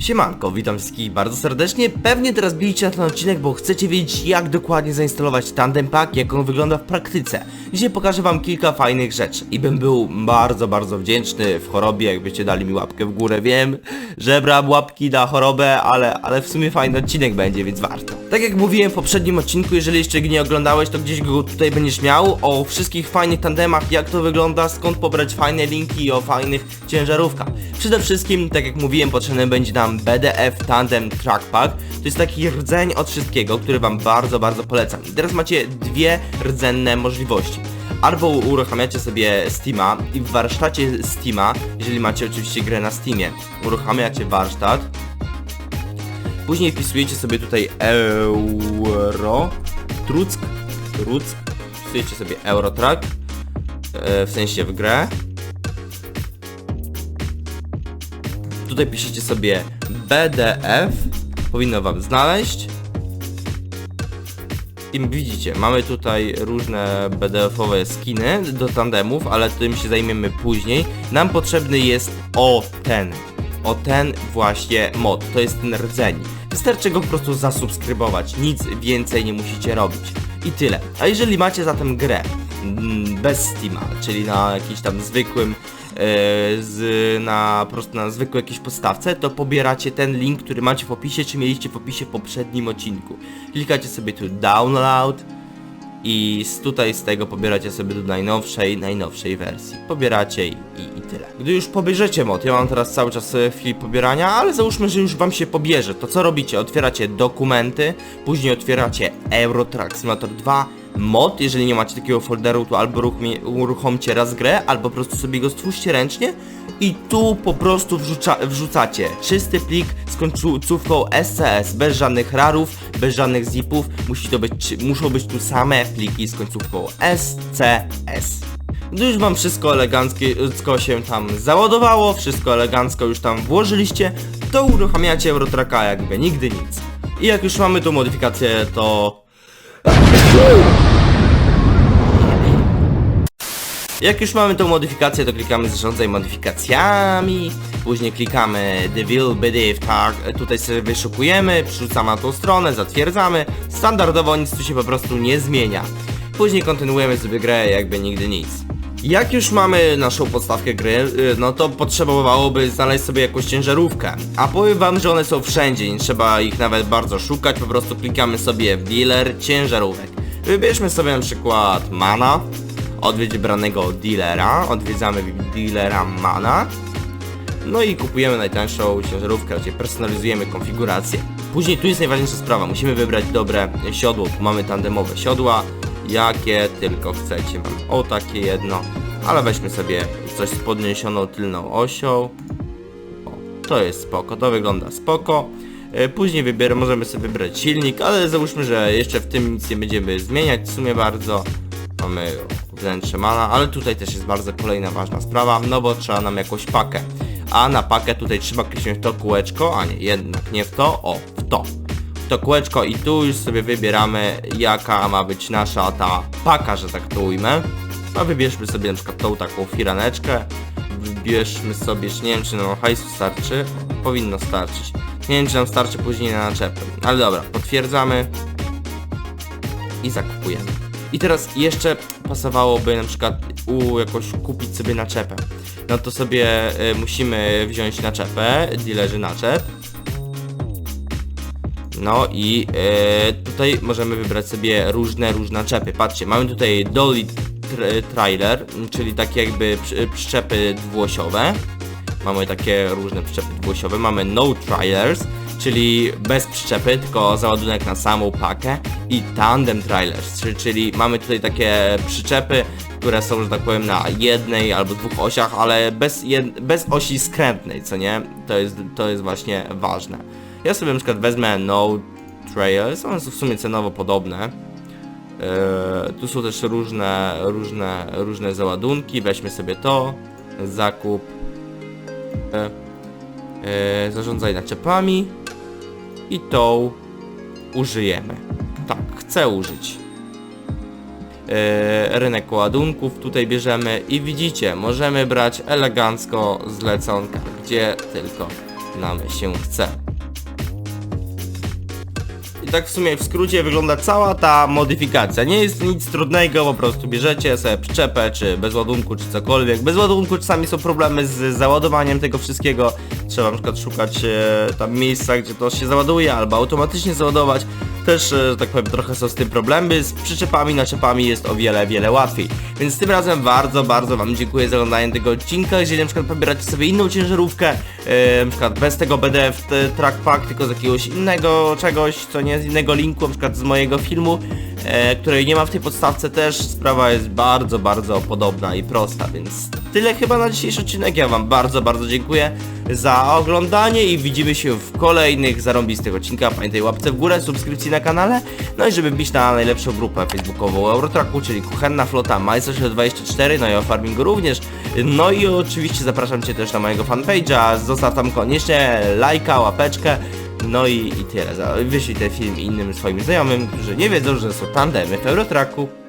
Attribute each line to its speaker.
Speaker 1: Siemanko, witam wszystkich bardzo serdecznie. Pewnie teraz bijcie na ten odcinek, bo chcecie wiedzieć jak dokładnie zainstalować Tandem Pack, jak on wygląda w praktyce. Dzisiaj pokażę wam kilka fajnych rzeczy i bym był bardzo, bardzo wdzięczny w chorobie, jakbyście dali mi łapkę w górę. Wiem, że bram łapki na chorobę, ale, ale w sumie fajny odcinek będzie, więc warto. Tak jak mówiłem w poprzednim odcinku, jeżeli jeszcze nie oglądałeś, to gdzieś go tutaj będziesz miał o wszystkich fajnych tandemach, jak to wygląda, skąd pobrać fajne linki i o fajnych ciężarówkach. Przede wszystkim, tak jak mówiłem, potrzebny będzie nam BDF Tandem Trackpack. To jest taki rdzeń od wszystkiego, który wam bardzo, bardzo polecam. I teraz macie dwie rdzenne możliwości. Albo uruchamiacie sobie Steama i w warsztacie Steama, jeżeli macie oczywiście grę na Steamie, uruchamiacie warsztat, Później wpisujecie sobie tutaj euro, truck, truck, wpisujecie sobie eurotrack, e, w sensie w grę. Tutaj piszecie sobie BDF, powinno wam znaleźć. I widzicie, mamy tutaj różne BDF-owe skiny do tandemów, ale tym się zajmiemy później. Nam potrzebny jest o ten, o ten właśnie mod, to jest ten rdzeń. Wystarczy go po prostu zasubskrybować, nic więcej nie musicie robić. I tyle. A jeżeli macie zatem grę bez Steama, czyli na jakimś tam zwykłym e, z, na prostu na zwykłej jakiejś podstawce, to pobieracie ten link, który macie w opisie, czy mieliście w opisie w poprzednim odcinku. Klikacie sobie tu download i z tutaj z tego pobieracie sobie do najnowszej, najnowszej wersji. Pobieracie i, i, tyle. Gdy już pobierzecie mod, ja mam teraz cały czas e, chwili pobierania, ale załóżmy, że już wam się pobierze, to co robicie? Otwieracie dokumenty, później otwieracie Eurotrack Simulator 2, mod, jeżeli nie macie takiego folderu, to albo uruchomcie raz grę, albo po prostu sobie go stwórzcie ręcznie i tu po prostu wrzuca, wrzucacie czysty plik końcówką SCS, bez żadnych rarów, bez żadnych zipów, musi to być, muszą być tu same pliki z końcówką SCS. Już wam wszystko elegancko się tam załadowało, wszystko elegancko już tam włożyliście, to uruchamiacie Eurotracka jakby nigdy nic. I jak już mamy tą modyfikację, to Jak już mamy tą modyfikację, to klikamy zarządzaj modyfikacjami, później klikamy Devil BDF Tag, tutaj sobie wyszukujemy, przerzucamy na tą stronę, zatwierdzamy, standardowo nic tu się po prostu nie zmienia. Później kontynuujemy sobie grę jakby nigdy nic. Jak już mamy naszą podstawkę gry, y, no to potrzebowałoby znaleźć sobie jakąś ciężarówkę. A powiem wam, że one są wszędzie, nie trzeba ich nawet bardzo szukać, po prostu klikamy sobie dealer ciężarówek. Wybierzmy sobie na przykład mana, odwiedź wybranego dealera, odwiedzamy dealera mana, no i kupujemy najtańszą ciężarówkę, gdzie personalizujemy konfigurację. Później tu jest najważniejsza sprawa, musimy wybrać dobre siodło, tu mamy tandemowe siodła, jakie tylko chcecie, mam o takie jedno, ale weźmy sobie coś z podniesioną tylną osią, o, to jest spoko, to wygląda spoko. E, Później wybierę, możemy sobie wybrać silnik, ale załóżmy, że jeszcze w tym nic nie będziemy zmieniać w sumie bardzo. Mamy mana, ale tutaj też jest bardzo kolejna ważna sprawa, no bo trzeba nam jakąś pakę. A na pakę tutaj trzeba kliknąć to kółeczko, a nie, jednak nie w to, o, w to. W to kółeczko i tu już sobie wybieramy jaka ma być nasza ta paka, że tak to ujmę. A wybierzmy sobie na przykład tą taką firaneczkę. Wybierzmy sobie, już nie wiem czy nam hajsu starczy. Powinno starczyć. Nie wiem czy nam starczy później na naczepę. Ale dobra, potwierdzamy. I zakupujemy. I teraz jeszcze pasowałoby na przykład u jakoś kupić sobie naczepę. No to sobie y, musimy wziąć naczepę, dealerzy naczep. No i e, tutaj możemy wybrać sobie różne, różne czepy. Patrzcie, mamy tutaj dolly tr trailer, czyli takie jakby przy, przyczepy dwuosiowe. Mamy takie różne przyczepy dwuosiowe. Mamy no trailers, czyli bez przyczepy, tylko załadunek na samą pakę. I tandem trailers, czyli, mamy tutaj takie przyczepy, które są, że tak powiem, na jednej albo dwóch osiach, ale bez, jed bez osi skrętnej, co nie? To jest, to jest właśnie ważne. Ja sobie na przykład wezmę No Trails, one są w sumie cenowo podobne. Eee, tu są też różne, różne, różne załadunki, weźmy sobie to, zakup, e, e, zarządzaj naczepami i tą użyjemy. Tak, chcę użyć. E, rynek ładunków tutaj bierzemy i widzicie, możemy brać elegancko zleconka, gdzie tylko nam się chce. I tak w sumie w skrócie wygląda cała ta modyfikacja. Nie jest nic trudnego, po prostu bierzecie sobie przyczepę, czy bez ładunku, czy cokolwiek. Bez ładunku czasami są problemy z załadowaniem tego wszystkiego. Trzeba na przykład szukać e, tam miejsca, gdzie to się załaduje, albo automatycznie załadować. Też, e, że tak powiem, trochę są z tym problemy. Z przyczepami, naczepami jest o wiele, wiele łatwiej. Więc tym razem bardzo, bardzo Wam dziękuję za oglądanie tego odcinka. Jeżeli na przykład pobieracie sobie inną ciężarówkę, e, na przykład bez tego BDF t- Track Pack, tylko z jakiegoś innego czegoś, co nie z innego linku, na przykład z mojego filmu, e, której nie ma w tej podstawce też, sprawa jest bardzo, bardzo podobna i prosta, więc tyle chyba na dzisiejszy odcinek. Ja Wam bardzo, bardzo dziękuję za oglądanie i widzimy się w kolejnych zarąbistych odcinkach. Pamiętaj łapce w górę, subskrypcji na kanale, no i żeby bić na najlepszą grupę facebookową Eurotracku, czyli Kuchenna Flota Majster24, no i o farmingu również. No i oczywiście zapraszam Cię też na mojego fanpage'a, zostaw tam koniecznie lajka, łapeczkę. No i, i tyle. Wyślij ten film innym swoim znajomym, którzy nie wiedzą, że są tandemy w Eurotracku.